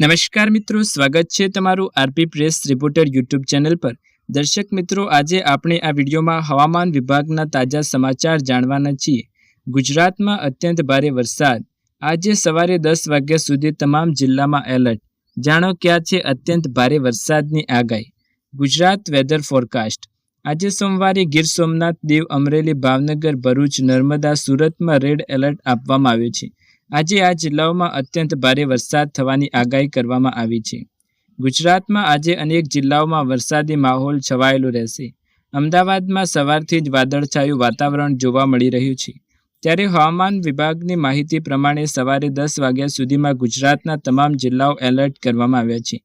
નમસ્કાર મિત્રો, સ્વાગત છે તમારું RP press reporter YouTube channel પર. દર્શક મિત્રો, આજે આપણે આ વિડીયોમાં હવામાન વિભાગના તાજા સમાચાર જાણવાના છીએ. ગુજરાતમાં અત્યંત ભારે વરસાદ. આજે સવારે દસ વાગ્યા સુધી તમામ જિલ્લામાં એલર્ટ. જાણો ક્યાં છે અત્યંત ભારે વરસાદની આગાહી? Gujarat weather forecast. આજે સોમવારે ગીર સોમનાથ, દીવ અમરેલી, ભાવનગર, ભરૂચ, નર્મદા, સુરતમાં રેડ એલર્ટ આપવામાં આવ્યું છે. આજે આ જિલ્લાઓમાં અત્યંત ભારે વરસાદ થવાની આગાહી કરવામાં આવી છે. ગુજરાતમાં આજે અનેક જિલ્લાઓમાં વરસાદી માહોલ છવાયેલો રહેશે. અમદાવાદમાં સવારથી જ વાદળછાયું વાતાવરણ જોવા મળી રહ્યું છે. ત્યારે હવામાન વિભાગની માહિતી પ્રમાણે સવારે દસ વાગ્યા સુધીમાં ગુજરાતના તમામ જિલ્લાઓ એલર્ટ કરવામાં આવ્યા છે.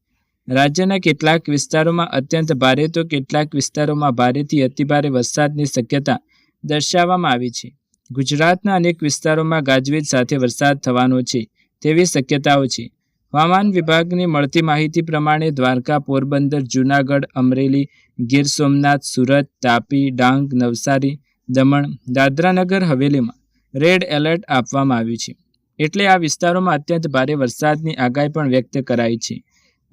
રાજ્યના કેટલાક વિસ્તારોમાં અત્યંત ભારે તો કેટલાક વિસ્તારોમાં ભારેથી અતિભારે વરસાદની શક્યતા દર્શાવવામાં આવી છે. ગુજરાતના અનેક વિસ્તારોમાં ગાજવીજ સાથે વરસાદ થવાનો છે તેવી શક્યતાઓ છે. હવામાન વિભાગની મળતી માહિતી પ્રમાણે દ્વારકા, પોરબંદર, જૂનાગઢ, અમરેલી, ગીર સોમનાથ, સુરત, તાપી, ડાંગ, નવસારી, દમણ, દાદરાનગર, હવેલીમાં રેડ એલર્ટ આપવામાં આવ્યું છે. એટલે આ વિસ્તારોમાં અત્યંત ભારે વરસાદની આગાહી પણ વ્યક્ત કરાઈ છે.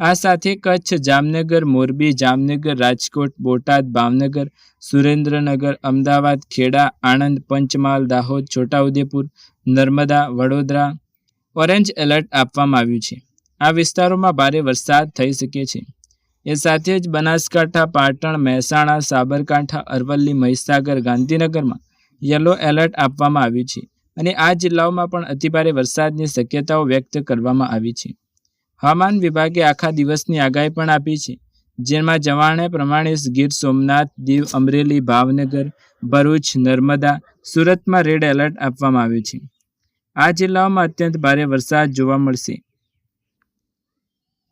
આ સાથે કચ્છ, જામનગર, મોરબી, જામનગર, રાજકોટ, બોટાદ, ભાવનગર, સુરેન્દ્રનગર, અમદાવાદ, ખેડા, આણંદ, પંચમહાલ, દાહોદ, છોટાઉદેપુર, નર્મદા, વડોદરા ઓરેન્જ એલર્ટ આપવામાં આવ્યું છે. આ વિસ્તારોમાં ભારે વરસાદ થઈ શકે છે. એ સાથે જ બનાસકાંઠા, પાટણ, મહેસાણા, સાબરકાંઠા, અરવલ્લી, મહીસાગર, ગાંધીનગરમાં યલો એલર્ટ આપવામાં આવ્યું છે અને આ જિલ્લાઓમાં પણ અતિભારે વરસાદની શક્યતાઓ વ્યક્ત કરવામાં આવી છે. હવામાન વિભાગે આખા દિવસની આગાહી પણ આપી છે. જેમાં જવાણે પ્રમાણે ગીર સોમનાથ, દીવ અમરેલી, ભાવનગર, ભરૂચ, નર્મદા, સુરતમાં રેડ એલર્ટ આપવામાં આવ્યું છે. આ જિલ્લાઓમાં અત્યંત ભારે વરસાદ જોવા મળશે.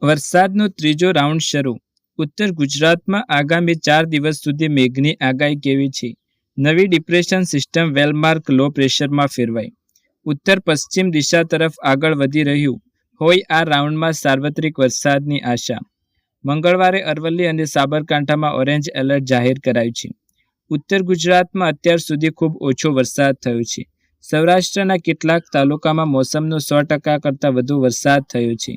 વરસાદનો ત્રીજો રાઉન્ડ શરૂ. ઉત્તર ગુજરાતમાં આગામી ચાર દિવસ સુધી મેઘની આગાહી કેવી છે? નવી depression system well marked low પ્રેશરમાં ફેરવાઈ. ઉત્તર પશ્ચિમ દિશા તરફ આગળ વધી રહ્યું. હોય આ રાઉન્ડમાં સાર્વત્રિક વરસાદની આશા. મંગળવારે અરવલ્લી અને સાબરકાંઠામાં ઓરેન્જ એલર્ટ જાહેર કરાયું છે. ઉત્તર ગુજરાતમાં અત્યાર સુધી ખૂબ ઓછો વરસાદ થયો છે. સૌરાષ્ટ્રના કેટલાક તાલુકામાં મોસમનો સો ટકા કરતાં વધુ વરસાદ થયો છે.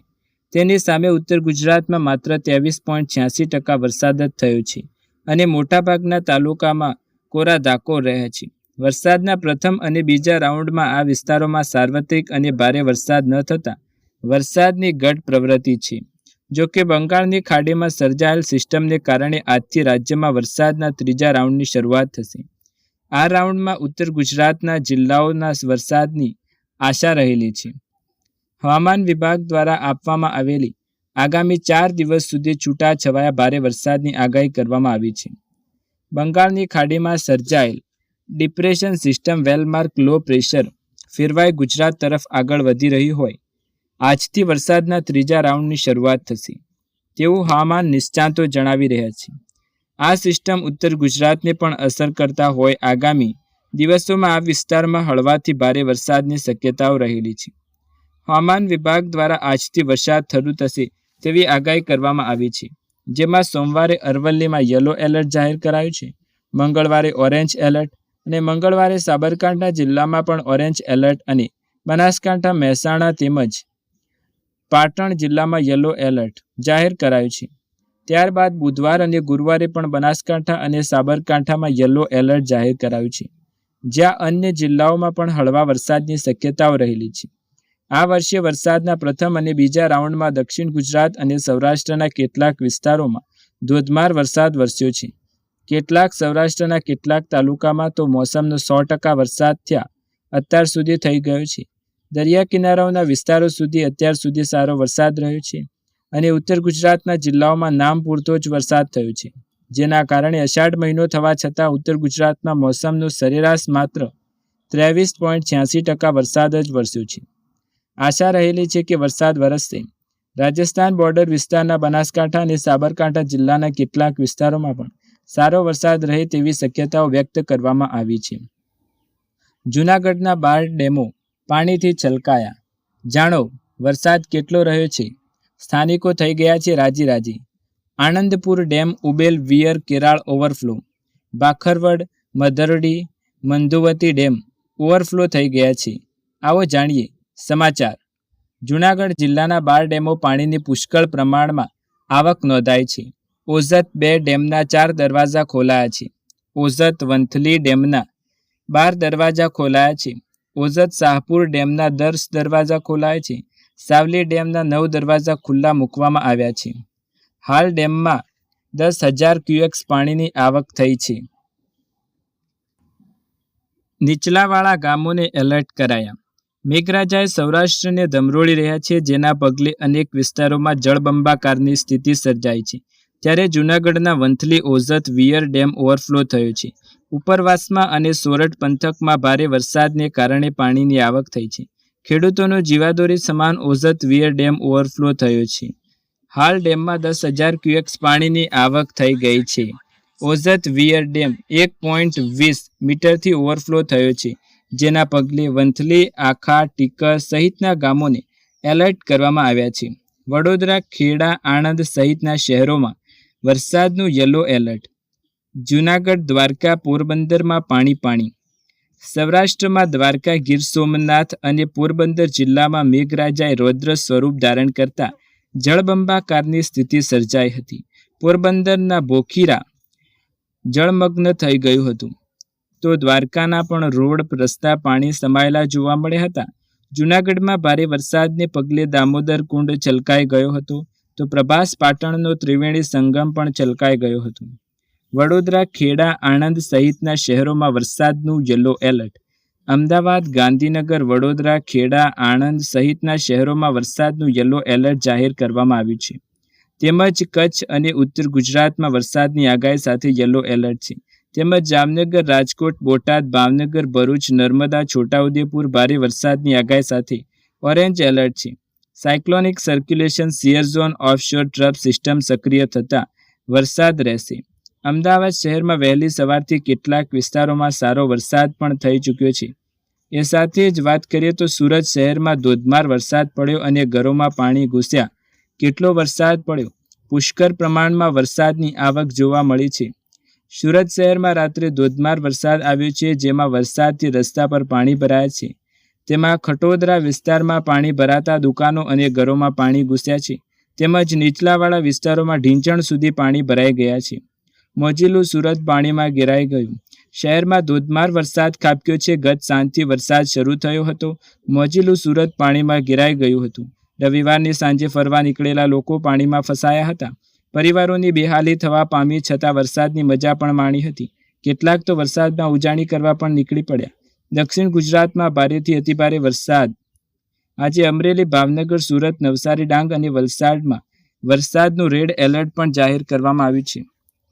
તેની સામે ઉત્તર ગુજરાતમાં માત્ર ત્રેવીસ પોઈન્ટ છ્યાસી ટકા વરસાદ જ થયો છે અને મોટાભાગના તાલુકામાં કોરા ધાકો રહે છે. વરસાદના પ્રથમ અને બીજા રાઉન્ડમાં આ વિસ્તારોમાં સાર્વત્રિક અને ભારે વરસાદ ન થતાં વરસાદની ઘટ પ્રવૃત્તિ છે. જો કે બંગાળની ખાડીમાં સર્જાયેલ સિસ્ટમને કારણે આજથી રાજ્યમાં વરસાદના ત્રીજા રાઉન્ડની શરૂઆત થશે. આ રાઉન્ડમાં ઉત્તર ગુજરાતના જિલ્લાઓના વરસાદની આશા રહેલી છે. હવામાન વિભાગ દ્વારા આપવામાં આવેલી આગામી ચાર દિવસ સુધી છૂટા છવાયા ભારે વરસાદની આગાહી કરવામાં આવી છે. બંગાળની ખાડીમાં સર્જાયેલ depression system well mark low pressure ફેરવાઈ ગુજરાત તરફ આગળ વધી રહી હોય આજથી વરસાદના ત્રીજા રાઉન્ડની શરૂઆત થશે. તેવું હવામાન નિષ્ણાતો જણાવી રહ્યા છે. આ સિસ્ટમ ઉત્તર ગુજરાતને પણ અસર કરતા હોય આગામી દિવસોમાં આ વિસ્તારમાં હળવાથી ભારે વરસાદની શક્યતાઓ રહેલી છે. હવામાન વિભાગ દ્વારા આજથી વરસાદ શરૂ થશે તેવી આગાહી કરવામાં આવી છે. જેમાં સોમવારે અરવલ્લીમાં યલો એલર્ટ જાહેર કરાયું છે. મંગળવારે ઓરેન્જ એલર્ટ અને મંગળવારે સાબરકાંઠા જિલ્લામાં પણ ઓરેન્જ એલર્ટ અને બનાસકાંઠા, મહેસાણા તેમજ પાટણ જિલ્લામાં યલો એલર્ટ જાહેર કરાયું છે. ત્યારબાદ બુધવાર અને ગુરુવારે પણ બનાસકાંઠા અને સાબરકાંઠામાં યલો એલર્ટ જાહેર કરાયું છે. જ્યાં અન્ય જિલ્લાઓમાં પણ હળવા વરસાદની શક્યતાઓ રહેલી છે. આ વર્ષે વરસાદના પ્રથમ અને બીજા રાઉન્ડમાં દક્ષિણ ગુજરાત અને સૌરાષ્ટ્રના કેટલાક વિસ્તારોમાં ધોધમાર વરસાદ વરસ્યો છે. કેટલાક સૌરાષ્ટ્રના કેટલાક તાલુકામાં તો મોસમનો સો ટકા વરસાદ થયા અત્યાર સુધી થઈ ગયો છે. દરિયા કિનારાઓના વિસ્તારો સુધી અત્યાર સુધી સારો વરસાદ રહ્યો છે અને ઉત્તર ગુજરાતના જિલ્લાઓમાં નામ પૂરતો જ વરસાદ થયો છે. જેના કારણે અષાઢ મહિનો થવા છતાં ઉત્તર ગુજરાતમાં મોસમનો સરેરાશ માત્ર ત્રેવીસ પોઈન્ટ છ્યાસી ટકા વરસાદ જ વરસ્યો છે. આશા રહેલી છે કે વરસાદ વરસશે. રાજસ્થાન બોર્ડર વિસ્તારના બનાસકાંઠા અને સાબરકાંઠા જિલ્લાના કેટલાક વિસ્તારોમાં પણ સારો વરસાદ રહે તેવી શક્યતાઓ વ્યક્ત કરવામાં આવી છે. જૂનાગઢના બાર ડેમો પાણીથી છલકાયા. જાણો, વરસાદ કેટલો રહ્યો છે? સ્થાનિકો થઈ ગયા છે રાજી રાજી. Anandpur dam Ubel weir Keral overflow. Bhakharvad, Madhardi Mandhuvati dam overflow થઈ ગયા છે. આવો જાણીએ. સમાચાર. જૂનાગઢ જિલ્લાના બાર ડેમો પાણીની પુષ્કળ પ્રમાણમાં આવક નોંધાઈ છે. ઓઝત બે ડેમના ચાર દરવાજા ખોલાયા છે. ઓઝત વંથલી ડેમના બાર દરવાજા ખોલાયા છે. ઓઝત શાહપુર ડેમના દસ દરવાજા ખોલાય છે. સાવલી ડેમના નવ દરવાજા ખુલ્લા મૂકવામાં આવ્યા છે. હાલ ડેમમાં દસ હજાર ક્યુએક્સ પાણીની આવક થઈ છે. નીચલાવાળા ગામોને એલર્ટ કરાયા. મેઘરાજાએ સૌરાષ્ટ્રને ધમરોળી રહ્યા છે, જેના પગલે અનેક વિસ્તારોમાં જળબંબાકારની સ્થિતિ સર્જાઈ છે. ત્યારે જૂનાગઢના Vanthali Ozat weir dam overflow થયો છે. ઉપરવાસમાં અને સોરઠ પંથકમાં ભારે વરસાદને કારણે પાણીની આવક થઈ છે. ખેડૂતોનો જીવાદોરી સમાન ઓઝત વિયર ડેમ ઓવરફ્લો થયો છે. હાલ ડેમમાં દસ હજાર ક્યુએક્સ પાણીની આવક થઈ ગઈ છે. ઓઝત વિયર ડેમ એક પોઈન્ટ વીસ મીટરથી ઓવરફ્લો થયો છે, જેના પગલે વંથલી, આખા, ટીકર સહિતના ગામોને એલર્ટ કરવામાં આવ્યા છે. વડોદરા, ખેડા, આણંદ સહિતના શહેરોમાં વરસાદનું યલો એલર્ટ. જૂનાગઢ દ્વારકા પોરબંદરમાં પાણી પાણી. સૌરાષ્ટ્રમાં દ્વારકા ગીર સોમનાથ અને પોરબંદર જિલ્લામાં મેઘરાજાએ રૌદ્ર સ્વરૂપ ધારણ કરતા જળબંબાકારની સ્થિતિ સર્જાઈ હતી. પોરબંદરના બોખીરા જળમગ્ન થઈ ગયું હતું. તો દ્વારકાના પણ રોડ રસ્તા પાણી સમાયેલા જોવા મળ્યા હતા. જૂનાગઢમાં ભારે વરસાદને પગલે દામોદર કુંડ છલકાઈ ગયો હતો. તો પ્રભાસ પાટણનો ત્રિવેણી સંગમ પણ છલકાઈ ગયો હતો. વડોદરા, ખેડા, આણંદ સહિતના શહેરોમાં વરસાદનું યલો એલર્ટ. અમદાવાદ, ગાંધીનગર, વડોદરા, ખેડા, આણંદ સહિતના શહેરોમાં વરસાદનું યલો એલર્ટ જાહેર કરવામાં આવ્યું છે. તેમજ કચ્છ અને ઉત્તર ગુજરાતમાં વરસાદની આગાહી સાથે યલો એલર્ટ છે. તેમજ જામનગર, રાજકોટ, બોટાદ, ભાવનગર, ભરૂચ, નર્મદા, છોટાઉદેપુર ભારે વરસાદની આગાહી સાથે ઓરેન્જ એલર્ટ છે. Cyclonic circulation shear zone offshore trough system સક્રિય થતાં વરસાદ રહેશે. અમદાવાદ શહેરમાં વહેલી સવારથી કેટલાક વિસ્તારોમાં સારો વરસાદ પણ થઈ ચૂક્યો છે. એ સાથે જ વાત કરીએ તો સુરત શહેરમાં ધોધમાર વરસાદ પડ્યો અને ઘરોમાં પાણી ઘૂસ્યા. કેટલો વરસાદ પડ્યો? પુષ્કળ પ્રમાણમાં વરસાદની આવક જોવા મળી છે. સુરત શહેરમાં રાત્રે ધોધમાર વરસાદ આવ્યો છે, જેમાં વરસાદથી રસ્તા પર પાણી ભરાયા છે. તેમાં ખટોદરા વિસ્તારમાં પાણી ભરાતા દુકાનો અને ઘરોમાં પાણી ઘૂસ્યા છે. તેમજ નીચલાવાળા વિસ્તારોમાં ઢીંચણ સુધી પાણી ભરાઈ ગયા છે. મોજીલું સુરત પાણીમાં ઘેરાઈ ગયું. શહેરમાં ધોધમાર વરસાદ ખાબક્યો છે. ગત સાંજથી વરસાદ શરૂ થયો હતો. મોજીલું સુરત પાણીમાં ઘેરાઈ ગયું હતું. રવિવારની સાંજે ફરવા નીકળેલા લોકો પાણીમાં ફસાયા હતા. પરિવારોની બેહાલી થવા પામી છતાં વરસાદની મજા પણ માણી હતી. કેટલાક તો વરસાદમાં ઉજાણી કરવા પણ નીકળી પડ્યા. દક્ષિણ ગુજરાતમાં ભારેથી અતિભારે વરસાદ. આજે અમરેલી, ભાવનગર, સુરત, નવસારી, ડાંગ અને વલસાડમાં વરસાદનું રેડ એલર્ટ પણ જાહેર કરવામાં આવ્યું છે.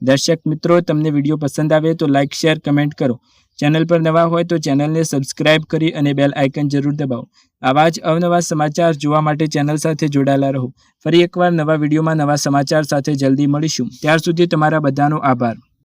દર્શક મિત્રો, તમને વીડિયો પસંદ આવે તો લાઇક શેર, કમેન્ટ કરો. ચેનલ પર નવા હોય તો ચેનલને સબસ્ક્રાઇબ કરી અને બેલ આઇકન જરૂર દબાવો. આવા જ અવનવા સમાચાર જોવા માટે ચેનલ સાથે જોડાયેલા રહો. ફરી એકવાર નવા વિડીયોમાં નવા સમાચાર સાથે જલ્દી મળીશું. ત્યાર સુધી તમારા બધાનો આભાર.